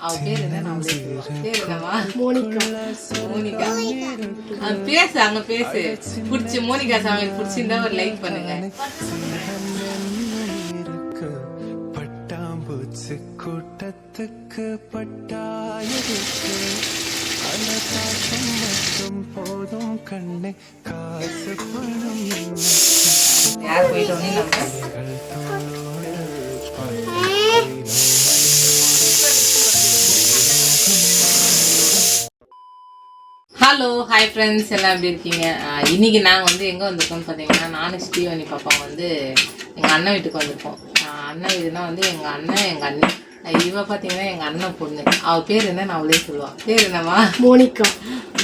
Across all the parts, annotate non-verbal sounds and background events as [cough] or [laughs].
அவ பேர் என்ன? நான் அவளே சொல்லுவேன். பேர் என்னவா? மோனிகா. மோனிகா. ஆ, பேசு அங்க பேசு. பிடிச்சி மோனிகா சமையல் பிடிச்சிருந்தா ஒரு லைக் பண்ணுங்க. பட்டாம்பூச்சி கூட்டத்துக்கு பட்டாயிருக்கு. மட்டும் போதும் கண்ணே காசு பணம் என்ன யார் போயிட்டு ஹலோ ஹாய் ஃப்ரெண்ட்ஸ் எல்லாம் எப்படி இருக்கீங்க? ஆஹ் இன்னைக்கு நாங்கள் வந்து எங்கே வந்திருக்கோம்னு பார்த்தீங்கன்னா நானும் ஸ்ரீவனி பாப்பா வந்து எங்கள் அண்ணன் வீட்டுக்கு வந்திருக்கோம். அண்ணன் வீடுனா வந்து எங்கள் அண்ணன் எங்கள் அண்ணன் ஆஹ் இவ பார்த்தீங்கன்னா எங்கள் அண்ணன் பொண்ணு. அவள் பேர் என்ன? நான் அவளே சொல்லுவாள் பேர் என்னம்மா? மோனிகா.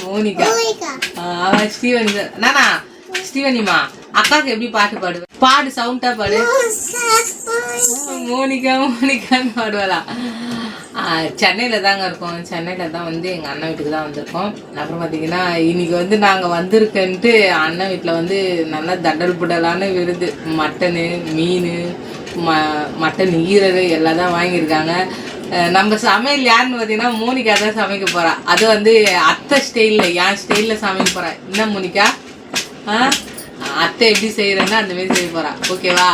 மோனிகா. ஆஹ் அவ ஸ்ரீவனி. நானா? ஸ்ரீவனிமா அக்காவுக்கு எப்படி பாட்டு பாடுவேன் பாடு சவுண்டா பாடு. மோனிகா மோனிகான்னு பாடுவாளா. சென்னையில தாங்க இருக்கோம். சென்னையில தான் வந்து எங்க அண்ணன் வீட்டுக்கு தான் வந்திருக்கோம். அப்புறம் பாத்தீங்கன்னா இன்னைக்கு வந்து நாங்க வந்திருக்கன்ட்டு அண்ணன் வீட்டுல வந்து நல்லா தடல் புடலான விருது. மட்டனு மீன் ம மட்டன் ஈரல் எல்லாம் தான் வாங்கியிருக்காங்க. நம்ம சமையல் யாருன்னு பார்த்தீங்கன்னா மோனிகா தான் சமைக்க போறா. அது வந்து அத்தை ஸ்டைலில் என் ஸ்டைலில் சமைக்க போறா. என்ன மோனிகா? ஆ? அத்தை எப்படி செய்யறேன்னா அந்த மாதிரி செய்ய போறா. ஓகேவா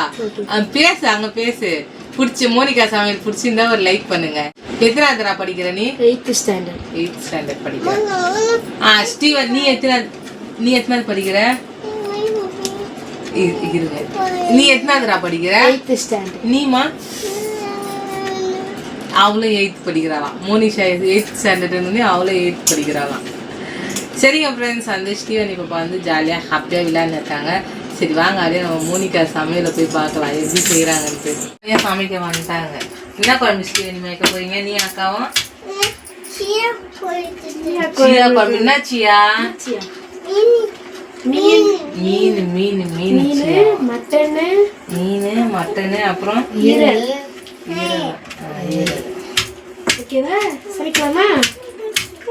பேசு அங்க பேசு. பிடிச்சி மோனிகா சமையல் பிடிச்சிருந்தா ஒரு லைக் பண்ணுங்க. எத்தனாவதுரா படிக்கிற நீ? எயித்து ஸ்டாண்டர்ட் எயித் ஸ்டாண்டர்ட் படிக்கிற. ஆ ஸ்டீவன் நீ எத்தனை நீ எத்தனாவது படிக்கிற? இரு- இருங்க. நீ எத்தனாவதுரா படிக்கிற? எயித்து ஸ்டாண்டர்ட் நீமா அவளும் எயித் படிக்கிறாளாம் மோனிஷா எயித் ஸ்டாண்டர்ட்னு அவளும் எயித் படிக்கிறாளாம் சரிங்க ஃப்ரெண்ட்ஸ் வந்து ஸ்ரீவனி பாப்பா வந்து ஜாலியாக ஹாப்பியாக விளையாண்டுருக்காங்க சரி வாங்க அப்படியே நம்ம மோனிகா சமையலை போய் பார்க்கலாம். எப்படி செய்கிறாங்கன்ட்டு ஏன் சமைக்க வந்துட்டாங்க? என்ன குழம்பு ஸ்ரீவனி வைக்க போறீங்க? நீ அக்காவும் சீயா குழம்பு. என்ன சியா? மீன். மீன் மீன். மட்டனு. மீன் மட்டனு அப்புறம் ஈரல். ஓகேவா? சமைக்கலாமா?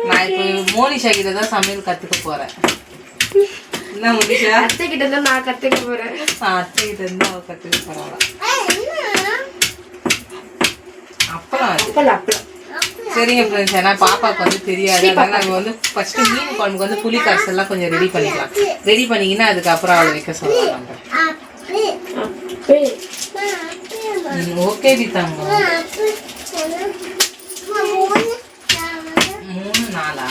நான் இப்போ மோனிஷா கிட்ட தான் சமையல் கத்துக்க போறேன். என்ன மோனிஷா அத்தை கிட்ட தான் நான் கத்துக்க போறேன் அத்தை கிட்ட இருந்து அவ கத்துக்க போறாளா. அப்பல அப்பளம் சரிங்க ஃப்ரெண்ட்ஸ் ஏன்னா பாப்பாவுக்கு வந்து தெரியாது அதனால நம்ம வந்து ஃபர்ஸ்ட் மீன் குழம்புக்கு வந்து புளி கரைசல் எல்லாம் கொஞ்சம் ரெடி பண்ணிக்கலாம் ரெடி பண்ணிக்கினா அதுக்கப்புறம் அவளை வைக்க சொல்லலாம் ஓகே தாங்க மூணு நாளா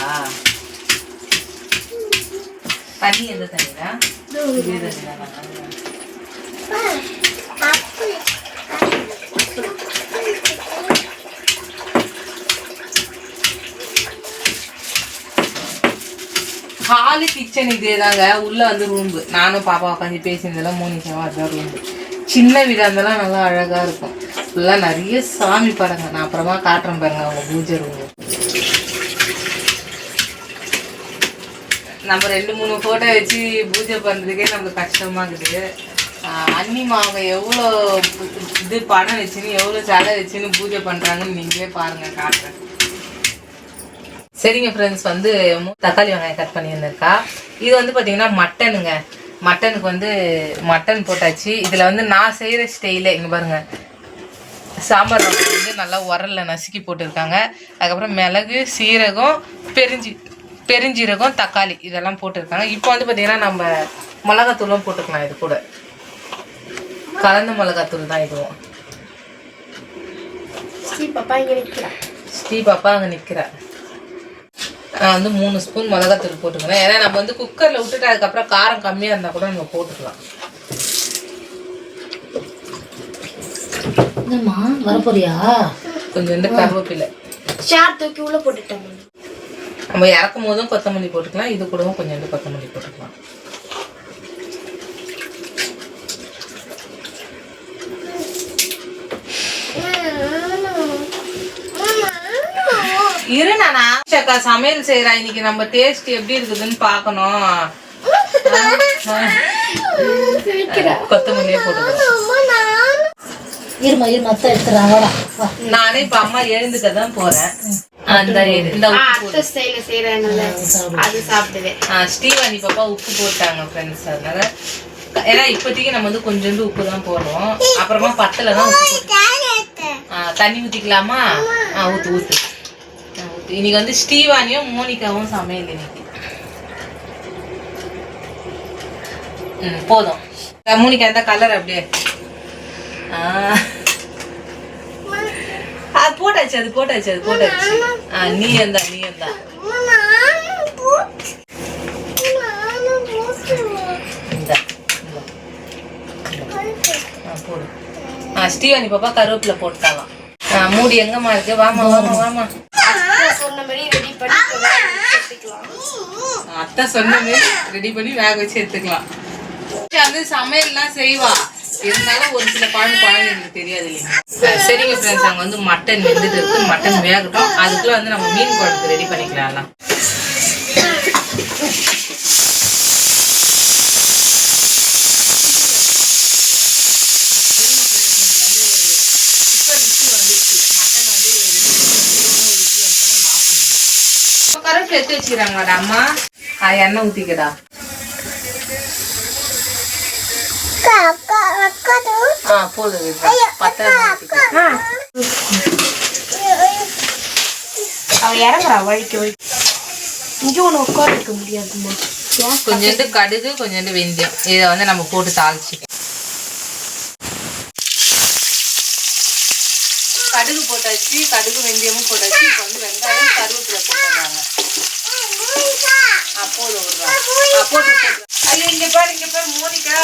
தண்ணி எந்த தண்ணிடா? இதே ஹாலு கிச்சன் இதே தாங்க உள்ள வந்து ரூம்பு. நானும் பாப்பா உட்காந்து பேசினதெல்லாம் மோனிஷாவும் அதுதான் ரூம்பு. சின்ன வீடாக இருந்தாலும் நல்லா அழகாக இருக்கும். ஃபுல்லாக நிறைய சாமி படங்க நான் அப்புறமா காட்டுறேன் பாருங்க அவங்க பூஜை ரூம் நம்ம ரெண்டு மூணு ஃபோட்டோ வச்சு பூஜை பண்ணுறதுக்கே நமக்கு கஷ்டமாக இருக்குது. ஆஹ் அண்ணிமா அவங்க எவ்வளோ இது பணம் வச்சுன்னு எவ்வளோ சடை வச்சுன்னு பூஜை பண்ணுறாங்கன்னு நீங்களே பாருங்கள் காட்டுறேன். சரிங்க ஃப்ரெண்ட்ஸ் வந்து தக்காளி வெங்காயம் கட் பண்ணியிருந்திருக்கா. இது வந்து பார்த்திங்கன்னா மட்டனுங்க மட்டனுக்கு வந்து மட்டன் போட்டாச்சு. இதில் வந்து நான் செய்கிற ஸ்டைலே இங்கே பாருங்கள் சாம்பார் வந்து நல்லா உரல்ல நசுக்கி போட்டிருக்காங்க. அதுக்கப்புறம் மிளகு சீரகம் பெருஞ்சி பெருஞ்சீரகம் தக்காளி இதெல்லாம் போட்டிருக்காங்க. இப்போ வந்து பார்த்தீங்கன்னா நம்ம மிளகாத்தூளும் போட்டுக்கலாம் இது கூட. கலந்த மிளகாத்தூள் தான் இதுவும் ஸ்ரீ பாப்பா இங்க நிக்கிறா. ஸ்ரீ பாப்பா அங்கே நிற்கிறா நான் வந்து மூணு ஸ்பூன் மிளகாத்தூள் போட்டுக்கிறேன். ஏன்னா நம்ம வந்து குக்கரில் விட்டுட்டு அதுக்கப்புறம் காரம் கம்மியாக இருந்தால் கூட நம்ம போட்டுக்கலாம். வரப்போறியா? கொஞ்சோண்டு கருவேப்பிலை. ஷார் தூக்கி உள்ள போட்டுட்டேன். நம்ம இறக்கும் போதும் கொத்தமல்லி போட்டுக்கலாம். இது கூடவும் கொஞ்சோண்டு கொத்தமல்லி போட்டுக்கலாம். இரு நானா. அக்கா சமையல் செய்யறா இன்னைக்கு நம்ம டேஸ்ட் எப்படி இருக்குதுன்னு பார்க்கணும். கொத்தமல்லியே போட்டுக்கலாம். நானே இப்ப அம்மா எழுந்துக்க தான் போறேன். அந்த இந்த. அத்தை ஸ்டைல செய்யறாங்கல்ல அது சாப்பிடுவேன் ஆ, ஸ்ரீவாணி பாப்பா உப்பு போட்டாங்க ஃப்ரெண்ட்ஸ் அதனால ஏன்னா இப்போதைக்கு நம்ம வந்து கொஞ்சோண்டு உப்பு தான் போடுறோம். அப்புறமா பத்தல தான் உப்பு தண்ணி ஊத்திக்கலாமா? ஆ ஊத்து ஊத்து. இன்னைக்கு வந்து ஸ்ரீவாணியும் மோனிகாவும் சமையல் இன்னைக்கு. ம் போதும். மோனிகா இந்த கலர் அப்படியே. ஆ. போட்டாச்சு அது போட்டாச்சு அது போட்டாச்சு ஆ நீ எந்த நீ எந்த போடு. ஆ பாப்பா கருவேப்பிலை போட்டாலாம். ஆ மூடி எங்கம்மா இருக்கு? வாமா வாமா வாமா சொன்ன மாதிரி அத்தை ரெடி பண்ணி வேக வச்சு எடுத்துக்கலாம். வந்து சமையல்லாம் செய்வா. இருந்தாலும் ஒரு சில பழம் குழந்தைங்களுக்கு தெரியாது அஹ் சரிங்க ஃப்ரெண்ட்ஸ் அங்கே வந்து மட்டன் வெந்துட்டு இருக்கு மட்டன் வேகட்டும். அதுக்குள்ள வந்து நம்ம மீன் குழம்புக்கு ரெடி பண்ணிக்கலாம் கருவேப்பிலை எடுத்து வச்சுக்கிறாங்களாடா அம்மா? எண்ணெய் ஊற்றிக்கடா ஆ போதும் பத்திரம் அவ இறங்குறா வழிக்கு வழி இங்கே ஒன்று உட்கார வைக்க முடியாதுமா கொஞ்சோண்டு கடுகு கொஞ்சோண்டு வெந்தயம். இதை வந்து நம்ம போட்டு தாளிச்சு. கடுகு போட்டாச்சு கடுகு வெந்தயமும் போட்டாச்சு. இப்போ வந்து வெங்காயம் கருவேப்பிலை போட்டுறாங்க ஆ போதும் போட்டு மோனிகா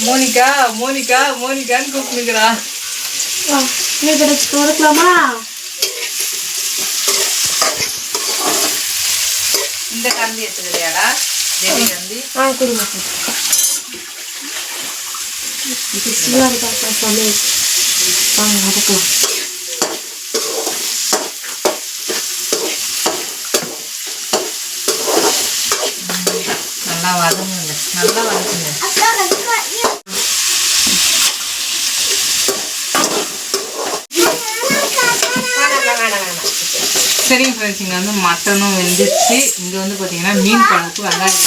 மோனிகா மோனிகா மோனிகான்னு கூப்பிட்டுக்கிறா கொடுக்கலாமா இந்த கரண்டி எடுத்துக்கிறியாடா? தேவி கரண்டி. ஆ கொடுங்க சிவா இருக்கா சொல்லு. வாங்க வதக்கலாம் நல்லா வதங்குங்க. நல்லா வதக்குங்க. சரிங்க ஃப்ரெண்ட்ஸ் இங்கே வந்து மட்டனும் வெந்துச்சு இங்கே வந்து பார்த்தீங்கன்னா மீன் குழம்புக்கு வெங்காயம்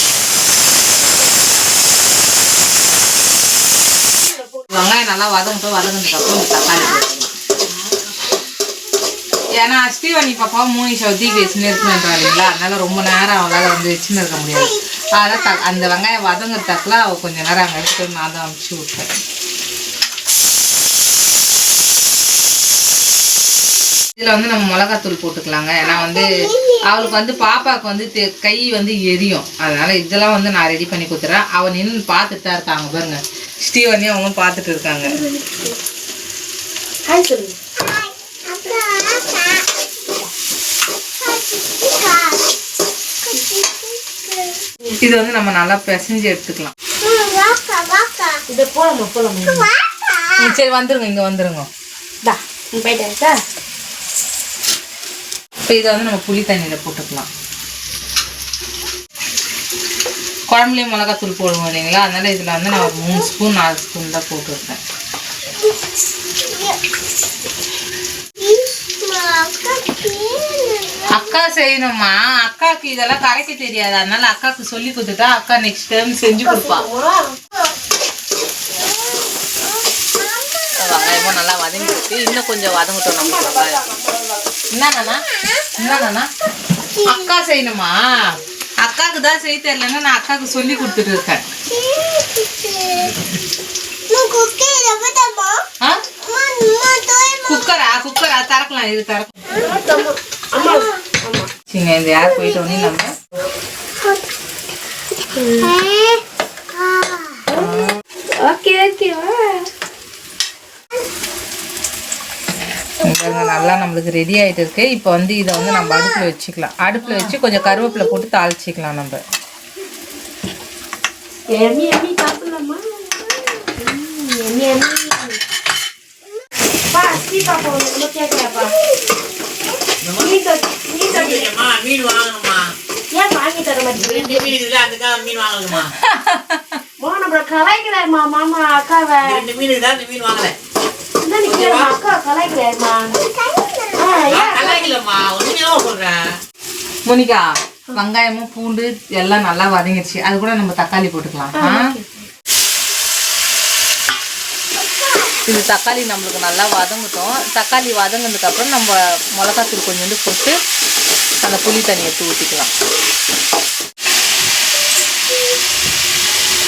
வெங்காயம் நல்லா வதங்கட்டும் வதங்கினதுக்கு அப்புறம் இந்த தக்காளி. ஏன்னா ஸ்ரீவாணி பாப்பா மூணு சவுத்திக்கு வச்சுன்னு இருக்கணுன்றா இல்லைங்களா? அதனால ரொம்ப நேரம் அவளால் வந்து வச்சுன்னு இருக்க முடியாது. அதான் த அந்த வெங்காயம் வதங்குறதுக்குள்ள அவள் கொஞ்சம் நேரம் அங்கே எடுத்து நான் தான் அனுப்பிச்சி விட்டேன் இதில் வந்து நம்ம மிளகாத்தூள் போட்டுக்கலாங்க. ஏன்னா வந்து அவளுக்கு வந்து பாப்பாவுக்கு வந்து கை வந்து எரியும். அதனால் இதெல்லாம் வந்து நான் ரெடி பண்ணி கொடுத்துறேன். அவள் நின்று பார்த்துட்டு தான் இருக்காங்க பாருங்க. ஸ்டீவனையும் அவங்க பார்த்துட்டு இருக்காங்க ஹாய் சொல்லுங்க இது வந்து நம்ம நல்லா பிசைஞ்சு எடுத்துக்கலாம். இதை போலாமா போலாமா? சரி வந்துருங்க இங்கே வந்துருங்க. தா நீ போயிட்டா இப்போ இதை வந்து நம்ம புளி தண்ணியில் போட்டுக்கலாம். குழம்புலேயும் மிளகாத்தூள் போடுவோம் இல்லைங்களா? அதனால இதில் வந்து நான் மூணு ஸ்பூன் நாலு ஸ்பூன் தான் போட்டுருக்கேன். அக்கா செய்யணுமா? அக்காவுக்கு இதெல்லாம் கரைக்க தெரியாது. அதனால அக்காவுக்கு சொல்லி கொடுத்துட்டா அக்கா நெக்ஸ்ட் டைம் செஞ்சு கொடுப்பா. வெங்காயமும் நல்லா வதங்கிடுச்சு இன்னும் கொஞ்சம் வதங்கட்டும் நம்ம வெங்காயம் என்னண்ணா என்னண்ணா அக்கா செய்யணுமா? அக்காவுக்கு தான் செய்ய தெரியலன்னு நான் அக்காவுக்கு சொல்லி கொடுத்துட்டு இருக்கேன். ஆ? குக்கரா குக்கரா திறக்கலாம் இது திறக்கலாம். சரிங்க இந்த யார் போயிட்டு உடனே நம்ம? ஓகே நல்லா நம்மளுக்கு ரெடி ஆயிட்டு இருக்கு. இப்போ வந்து இதை வந்து நம்ம அடுப்புல வச்சுக்கலாம். அடுப்புல வச்சு கொஞ்சம் கருவேப்பிலை போட்டு தாளிச்சிக்கலாம் நம்ம. எம்மி எம்மி சாப்பிடலாமா? எம்மி எம்மி பா ஸ்ரீ பாப்பா ஒன்று கேட்குறாப்பா நீ தொ- நீ தொடி அம்மா, மீன் வாங்கணுமா ஏன் வாங்கி தர ரெண்டு மீன் இருக்குல்ல அதுக்காக மீன் வாங்கணுமா? [laughs] மோகன் அப்புறம் கலாய்க்கிறாருமா மாமா அக்காவை. ரெண்டு மீன் இருக்குதா அந்த மீன் வாங்கல. அக்கா கலாய்க்கிறாருமா? கலாய்க்கலம்மா சொல்றேன் மோனிகா வெங்காயமும் பூண்டு எல்லாம் நல்லா வதங்கிடுச்சு அது கூட நம்ம தக்காளி போட்டுக்கலாம்? இது தக்காளி நம்மளுக்கு நல்லா வதங்கட்டும். தக்காளி வதங்கினதுக்கப்புறம் நம்ம மிளகாத்தூள் கொஞ்சோண்டு போட்டு அந்த புளி தண்ணி எடுத்து ஊற்றிக்கலாம்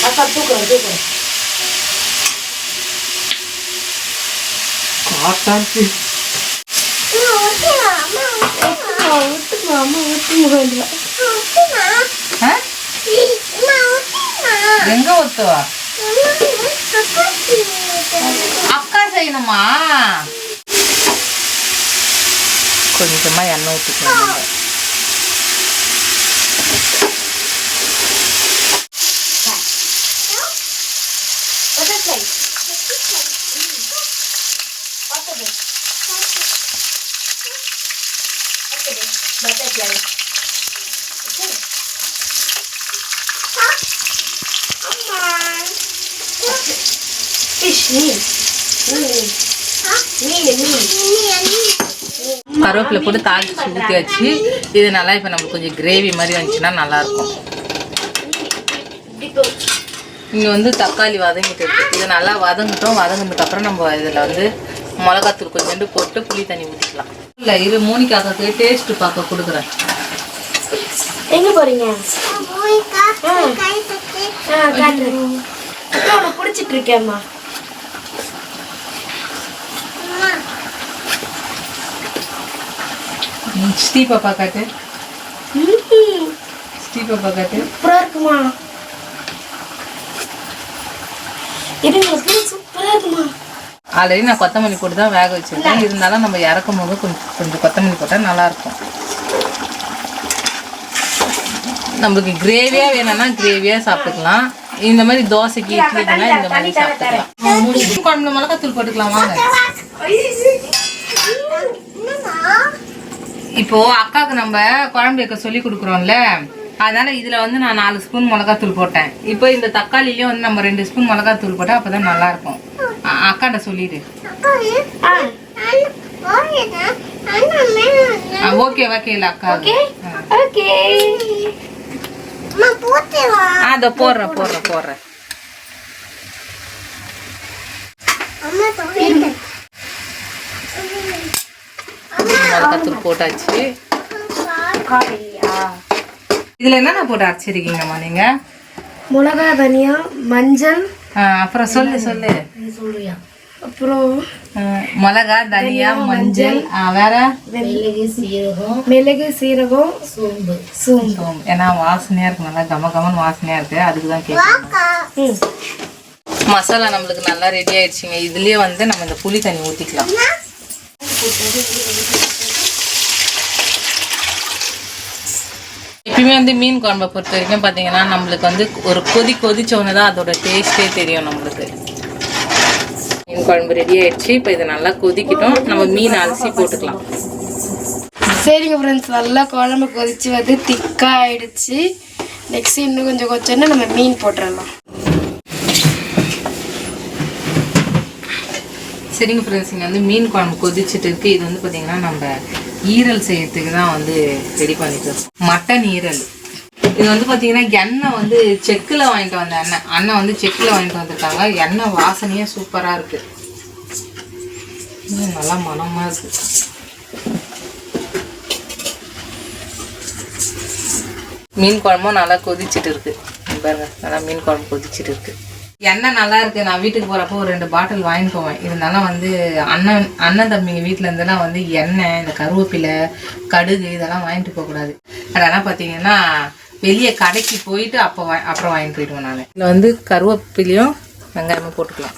அக்கா தூக்குறேன் தூக்குறேன் காட்டாச்சு? எங்க ஊத்துவா அக்கா செய்யணுமா கொஞ்சமா எண்ணெய் ஊற்றிக்கலாம் நம்ம. mean mean கருவேப்பிலை போட்டு தாளிச்சு ஊற்றியாச்சு இது நல்லா இப்போ நம்மளுக்கு கொஞ்சம் கிரேவி மாதிரி வந்துச்சுன்னா நல்லாயிருக்கும். இங்கே வந்து தக்காளி வதங்கிட்டு இருக்கு. இது நல்லா வதங்கட்டும். வதங்கினதுக்கப்புறம் நம்ம இதில் வந்து மிளகாத்தூள் கொஞ்சோண்டு போட்டு புளி தண்ணி ஊற்றிக்கலாம் இல்லை இது மூணிக்காக்கு டேஸ்ட்டு பார்க்க கொடுக்குறேன். எங்க போறீங்க? பிடிச்சிட்டு இருக்கேம்மா. ஸ்ரீ பாப்பா காட்டு. ஸ்ரீ பாப்பா காட்டு. இருக்குமா இது சூப்பரா இருக்குமா ஆல்ரெடி நான் கொத்தமல்லி போட்டு தான் வேக வச்சிருக்கேன். இருந்தாலும் நம்ம இறக்கும் போது கொஞ்சம் கொஞ்சம் கொத்தமல்லி போட்டால் நல்லாயிருக்கும். நம்மளுக்கு கிரேவியாக வேணும்னா கிரேவியாக சாப்பிட்டுக்கலாம். இந்த மாதிரி தோசைக்கு இட்லிக்குனா இந்த மாதிரி சாப்பிட்டுக்கலாம். மீன் குழம்புல மிளகாத்தூள் போட்டுக்கலாம் வாங்க. இப்போ அக்காவுக்கு நம்ம குழம்பு வைக்க சொல்லி கொடுக்குறோம்ல. அதனால இதுல வந்து நான் நாலு ஸ்பூன் மிளகாத்தூள் போட்டேன். இப்போ இந்த தக்காளிலயும் வந்து நம்ம ரெண்டு ஸ்பூன் மிளகாத்தூள் போட்டா அப்பதான் நல்லா இருக்கும் அ- அக்காட்ட சொல்லிடு. ஓகே ஓகே இல்ல அக்கா. ஓகே அதை போடுறேன் போடுறேன் போடுறேன். மிளகாத்தூள் போட்டாச்சு. காலையா இதுல என்னென்ன போட்டு அரைச்சிருக்கீங்கம்மா நீங்க? மிளகா தனியா மஞ்சள். அப்புறம் சொல்லு சொல்லு. அப்புறம் மிளகா தனியா மஞ்சள். வேற? மிளகு சீரகம். மிளகு சீரகம். சோம்பு. சோம்பு. சோம்பு. ஏன்னா வாசனையா இருக்கு. நல்லா கம கமன்னு வாசனையா இருக்கு. அதுக்கு தான் கேட்குறேன் ம். மசாலா நம்மளுக்கு நல்லா ரெடி ஆயிடுச்சுங்க. இதுலயே வந்து நம்ம இந்த புளி தண்ணி ஊத்திக்கலாம். எப்பயுமே வந்து மீன் குழம்பை பொறுத்த வரைக்கும் பார்த்தீங்கன்னா நம்மளுக்கு வந்து ஒரு கொதி கொதிச்சோன்னு தான் அதோட டேஸ்டே தெரியும் நம்மளுக்கு. மீன் குழம்பு ரெடி ஆயிடுச்சு. இப்போ இதை நல்லா கொதிக்கிட்டோம். நம்ம மீன் அலசி போட்டுக்கலாம். சரிங்க ஃப்ரெண்ட்ஸ் நல்லா குழம்பு கொதிச்சு வந்து திக்காக ஆயிடுச்சு. நெக்ஸ்ட் இன்னும் கொஞ்சம் கொஞ்சம் நம்ம மீன் போட்டுடலாம் சரிங்க ஃப்ரெண்ட்ஸ் இங்கே வந்து மீன் குழம்பு கொதிச்சுட்டு இருக்கு. இது வந்து பார்த்தீங்கன்னா நம்ம ஈரல் செய்யறதுக்கு தான் வந்து ரெடி பண்ணிட்டு மட்டன் ஈரல். இது வந்து பார்த்தீங்கன்னா எண்ணெய் வந்து செக்கில் வாங்கிட்டு வந்த எண்ணெய். அண்ணன் வந்து செக்கில் வாங்கிட்டு வந்திருக்காங்க. எண்ணெய் வாசனையே சூப்பராக இருக்கு. நல்லா மனமாக இருக்கு. மீன் குழம்பும் நல்லா கொதிச்சிட்டு இருக்கு. பாருங்க நல்லா மீன் குழம்பு கொதிச்சிட்டு இருக்கு. எண்ணெய் நல்லா இருக்கு. நான் வீட்டுக்கு போகிறப்போ ஒரு ரெண்டு பாட்டில் வாங்கிட்டு போவேன். இருந்தாலும் வந்து அண்ணன் அண்ணன் தம்பிங்க வீட்டில் இருந்தெல்லாம் வந்து எண்ணெய் இந்த கருவேப்பிலை கடுகு இதெல்லாம் வாங்கிட்டு போகக்கூடாது அதெல்லாம் பார்த்தீங்கன்னா வெளியே கடைக்கு போயிட்டு அப்போ வா அப்புறம் வாங்கிட்டு போயிடுவேன் நான். இதில் வந்து கருவேப்பிலையும் வெங்காயமும் போட்டுக்கலாம்.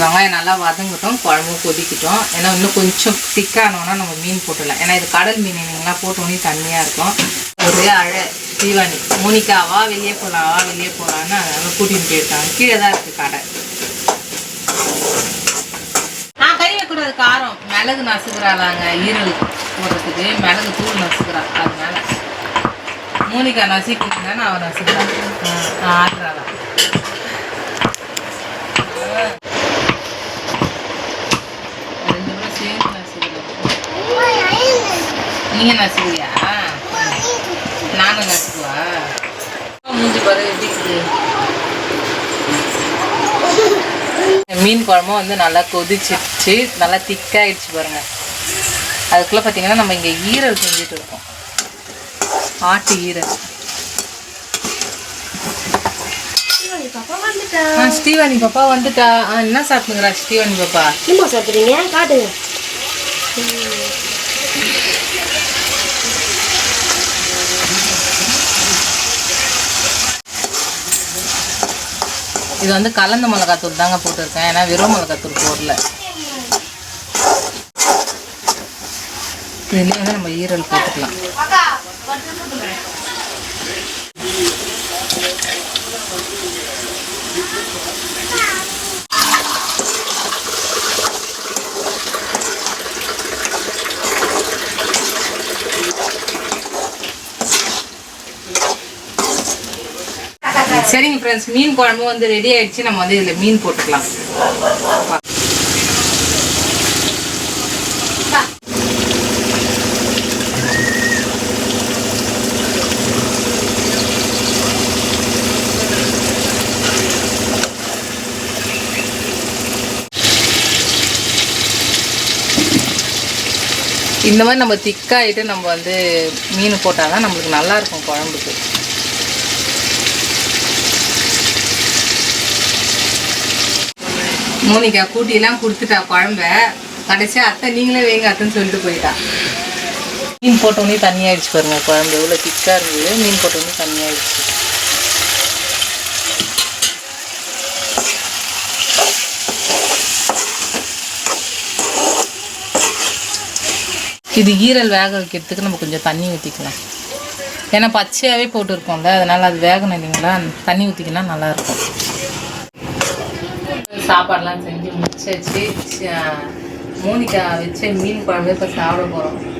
வெங்காயம் நல்லா வதங்கட்டும் குழம்பு கொதிக்கட்டும். ஏன்னா இன்னும் கொஞ்சம் திக்கானோன்னா நம்ம மீன் போட்டுடலாம். ஏன்னா இது கடல் மீன் இல்லைங்களா போட்டோன்னே தண்ணியாக இருக்கும். ஒரே அழை தீவானி மோனிக்காவா வெளியே போகலாவா வெளியே போகலான்னு அதனால கூட்டிகிட்டு போயிருக்காங்க. கீழே தான் இருக்குது கடை. ஆ கறி வைக்கூடாது காரம். மிளகு நசுக்கிறாளாங்க ஈரல் போடுறதுக்கு. மிளகு தூள் நசுக்கிறா அதனால. மோனிகா நசுக்கிட்டுனா அவன் நசுக்கிறான் ஆடுறாளா ரெண்டு பேரும் சேர்ந்து நசுக்கிறோம் நீங்க நசுக்கிறியா நானும் நசுக்குவா? மூஞ்சி பாரு எப்படி மீன் குழம்பும் வந்து நல்லா கொதிச்சிருச்சு. நல்லா திக்காயிடுச்சு பாருங்க. அதுக்குள்ளே பார்த்தீங்கன்னா நம்ம இங்கே ஈரல் செஞ்சுட்டு இருக்கோம். ஆட்டு ஈரல். ஸ்ரீவாணி பாப்பா வந்துட்டா. என்ன சாப்பிடுங்கிறா ஸ்ரீவாணி பாப்பா? என்னமா சாப்பிட்றீங்க? காட்டுங்க இது வந்து கலந்த மிளகாத்தூள் தாங்க போட்டிருக்கேன். ஏன்னா வெறும் மிளகாத்தூள் போடல. இதுலேயே வந்து நம்ம ஈரல் போட்டுக்கலாம். சரிங்க ஃப்ரெண்ட்ஸ் மீன் குழம்பு வந்து ரெடி ஆயிடுச்சு. நம்ம வந்து இதில் மீன் போட்டுக்கலாம். இந்த மாதிரி நம்ம திக்காகிட்டு நம்ம வந்து மீன் போட்டால் தான் நம்மளுக்கு நல்லா இருக்கும் குழம்புக்கு. மோனிகா கூட்டிலாம் கொடுத்துட்டா குழம்ப. கடைசியா அத்தை நீங்களே வைங்க அத்தைன்னு சொல்லிட்டு போயிட்டா. மீன் போட்டோடனே தண்ணியாயிடுச்சு பாருங்க குழம்பு எவ்வளோ திக்காக இருந்தது. மீன் போட்டோடனே தண்ணியாயிடுச்சு இது ஈரல் வேக வைக்கிறதுக்கு நம்ம கொஞ்சம் தண்ணி ஊற்றிக்கலாம் ஏன்னா பச்சையாகவே போட்டுருக்கோம்ல அதனால் அது வேகணும் இல்லைங்களா? தண்ணி ஊற்றிக்கினா நல்லாயிருக்கும். சாப்பாடுலாம் செஞ்சு முடிச்சாச்சு. ச- மோனிகா வச்ச மீன் குழம்பு இப்போ சாப்பிட போகிறோம்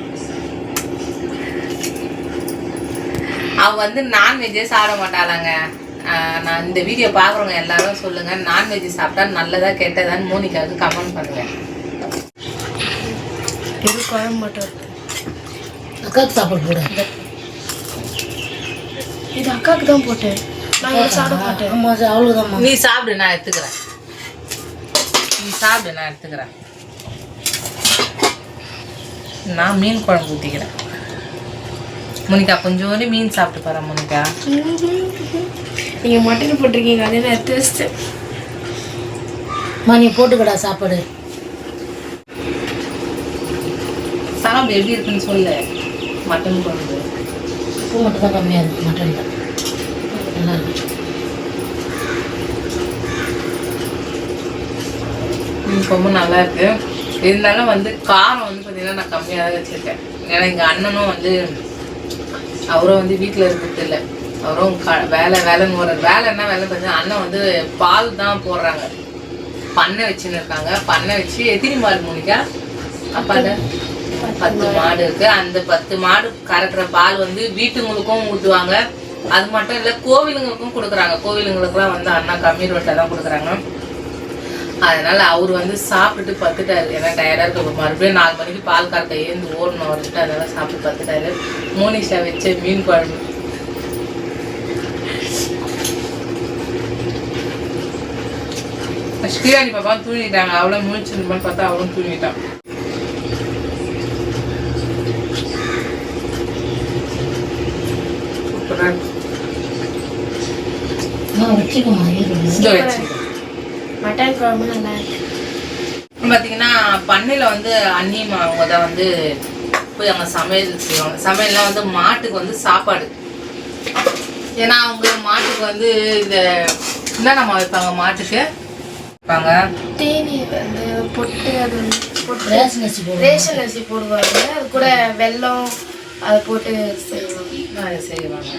அவ வந்து நான்வெஜ்ஜே சாப்பிட மாட்டாளாங்க. ஆஹ் நான் இந்த வீடியோ பார்க்குறவங்க எல்லாரும் சொல்லுங்க. நான்வெஜ் சாப்பிட்டா நல்லதா கெட்டதான்னு மோனிகாவுக்கு கமெண்ட் பண்ணுங்க. இது குழம்பு மட்டும் அக்காவுக்கு சாப்பாடு போடு. இது அக்காவுக்கு தான் போட்டேன். நான் சாப்பிட மாட்டேன். அவ்வளோதாம்மா நீ சாப்பிடு நான் எடுத்துக்கிறேன். நீ சாப்பிடு நான் எடுத்துக்கிறேன். நான் மீன் குழம்பு ஊற்றிக்கிறேன் மோனிகா கொஞ்சோண்டு மீன் சாப்பிட்டு பாரு மோனிகா. நீங்கள் மட்டன் போட்டிருக்கீங்க அதே நான் எடுத்து வச்சிட்டேன் அம்மா நீ போட்டுக்கடா சாப்பாடு. சாப்பிடு எப்படி இருக்குன்னு சொல்லு. மட்டன் குழம்பு. உப்பு மட்டும் தான் கம்மியாக இருக்குது மட்டனில் நல்லா இருக்கு. மீன் நல்லா இருக்கு இருந்தாலும் வந்து காரம் வந்து பார்த்தீங்கன்னா நான் கம்மியாக தான் வச்சுருக்கேன். ஏன்னா எங்கள் அண்ணனும் வந்து அவரும் வந்து வீட்டில் இருக்கிறது இல்லை. அவரும் க வேலை வேலைன்னு ஒரு வேலை என்ன வேலை பார்த்தீங்கன்னா அண்ணன் வந்து பால் தான் போடுறாங்க. பண்ணை வச்சுன்னு இருக்காங்க. பண்ணை வச்சு எத்தினி மாடு மூலிக்கா அப்பாட்ட பத்து மாடு இருக்கு. அந்த பத்து மாடு கறக்கிற பால் வந்து வீட்டுங்களுக்கும் ஊற்றுவாங்க அது மட்டும் இல்லை கோவிலுங்களுக்கும் கொடுக்குறாங்க. கோவிலுங்களுக்குலாம் வந்து அண்ணா கம்மி ரோட்டில் தான் கொடுக்குறாங்க. அதனால அவர் வந்து சாப்பிட்டுட்டு பத்துட்டாரு ஏன்னா டயர்டாக இருக்க மறுபடியும் நாலு மணிக்கு பால் கறக்க ஏந்து ஓடணும் அவர்கிட்ட அதனால சாப்பிட்டு பத்துட்டாரு மோனிஷா வச்ச மீன் குழம்பு. ஸ்ரீராணி பாப்பா தூங்கிட்டாங்க. அவ்வளோ முழிச்சிருப்பான்னு பார்த்தா அவளும் தூங்கிட்டான் வச்சுக்கோமா ஈரோடு இதோ வச்சு மட்டன் குழம்பு நல்லா இருக்கு பார்த்தீங்கன்னா பண்ணையில் வந்து அண்ணியம்மா அவங்க தான் வந்து போய் அவங்க சமையல் செய்வாங்க. சமையல்லாம் வந்து மாட்டுக்கு வந்து சாப்பாடு. ஏன்னா அவங்க மாட்டுக்கு வந்து இந்த என்னென்னம்மா வைப்பாங்க மாட்டுக்கு? வைப்பாங்க. தேனி வந்து பொட்டு அது வந்து பொட்டு. ரேஷன் அரிசி போடு ரேஷன் அரிசி போடுவாங்க. அது கூட வெல்லம் அதை போட்டு செய்வாங்க. செய்வாங்க.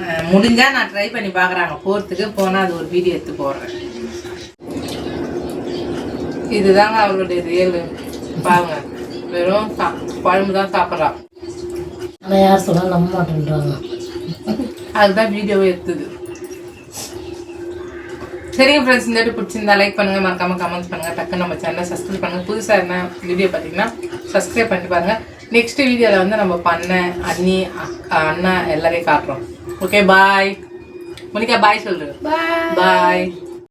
அஹ் முடிஞ்சா நான் ட்ரை பண்ணி பார்க்குறாங்க போகிறதுக்கு போனால் அது ஒரு வீடியோ எடுத்து போடுறேன். இதுதாங்க அவளுடைய ரியல் பாருங்க. வெறும் குழம்பு தான் சாப்பிட்றா. ஆனால் யார் சொன்னாலும் நம்ப மாட்டேன்றாங்க. அதுதான் வீடியோவே எடுத்தது. சரிங்க ஃப்ரெண்ட்ஸ் இந்த பிடிச்சிருந்தா லைக் பண்ணுங்க. மறக்காம கமெண்ட் பண்ணுங்க. டக்கு நம்ம சேனலை சப்ஸ்கிரைப் பண்ணுங்க. புதுசாக என்ன வீடியோ பார்த்தீங்கன்னா சப்ஸ்கிரைப் பண்ணி பாருங்க. நெக்ஸ்ட் வீடியோவில் வந்து நம்ம பண்ண அண்ணி அண்ணா எல்லாரையும் காட்டுறோம். ஓகே பாய் மோனிகா பாய் சொல்லு. பாய்